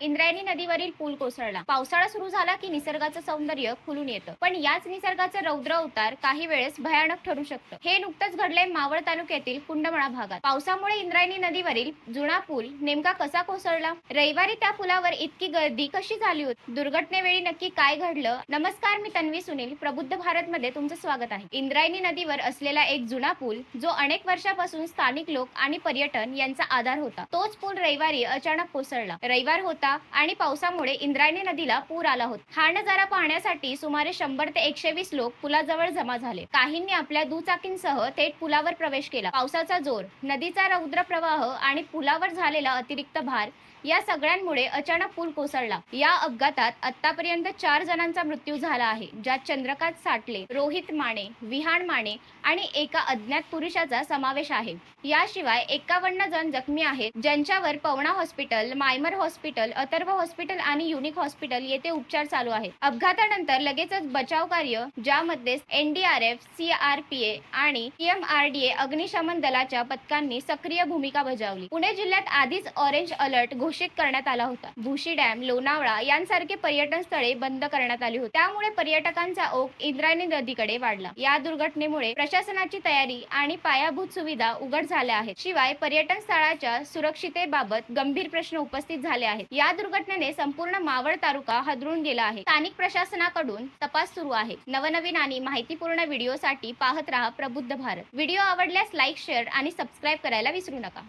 इंद्रायणी नदीवरील पूल कोसळला. पावसाळा सुरू झाला की निसर्गाचं सौंदर्य खुलून येतं. पण याच निसर्गाचं रौद्र अवतार काही वेळेस भयानक ठरू शकतं. हे नुकतंच घडलंय मावळ तालुक्यातील कुंडमळा भागात. पावसामुळे इंद्रायणी नदीवरील जुना पूल नेमका कसा कोसळला? रविवारी त्या पुलावर इतकी गर्दी कशी झाली होती? दुर्घटनेवेळी नक्की काय घडलं? नमस्कार मी तन्वी सुनील. प्रबुद्ध भारत मध्ये तुमचं स्वागत आहे. इंद्रायणी नदीवर असलेला एक जुना पूल जो अनेक वर्षापासून स्थानिक लोक आणि पर्यटन यांचा आधार होता तोच पूल रविवारी अचानक कोसळला. रविवार होता आणि पावसामुळे इंद्रायणी नदीला पूर आला होता. हा नजारा पाहण्यासाठी सुमारे शंभर ते एकशे वीस लोक पुलाजवळ जमा झाले. काहींनी आपल्या दुचाकींसह थेट पुलावर प्रवेश केला. पावसाचा जोर नदीचा रौद्र प्रवाह आणि पुलावर झालेला अतिरिक्त भार या सगळ्यांमुळे अचानक पूल कोसळला. या अपघातात आतापर्यंत चार जणांचा मृत्यू झाला आहे ज्यात चंद्रकांत साटले रोहित माने विहान माने आणि एका अज्ञात पुरुषाचा समावेश आहे. याशिवाय एकावन्न जण जखमी आहेत ज्यांच्यावर Pavana hospital Mimer hospital Atharva hospital आणि युनिक हॉस्पिटल येथे उपचार चालू आहेत. अपघातानंतर लगेचच बचाव कार्य ज्यामध्ये एनडीआरएफ सीआरपीए आणि पीएमआरडीए अग्निशमन दलाच्या पथकांनी सक्रिय भूमिका बजावली. पुणे जिल्ह्यात आधीच ऑरेंज अलर्ट घोषित करण्यात आला होता. भुशी डॅम लोणावळा यांसारखे पर्यटन स्थळे बंद करण्यात आली होती. त्यामुळे पर्यटकांचा ओघ इंद्रायणी नदीकडे वाढला. या दुर्घटनेमुळे प्रशासनाची तयारी आणि पायाभूत सुविधा उघड झाल्या आहेत. शिवाय पर्यटन स्थळाच्या सुरक्षितेबाबत गंभीर प्रश्न उपस्थित झाले आहेत. या या दुर्घटनेने संपूर्ण मावळ तालुका हादरून गेला आहे. स्थानिक प्रशासनाकडून तपास सुरू आहे. नवनवीन आणि माहितीपूर्ण व्हिडिओसाठी पाहत राहा प्रबुद्ध भारत. व्हिडिओ आवडल्यास लाईक शेअर आणि सबस्क्राईब करायला विसरू नका.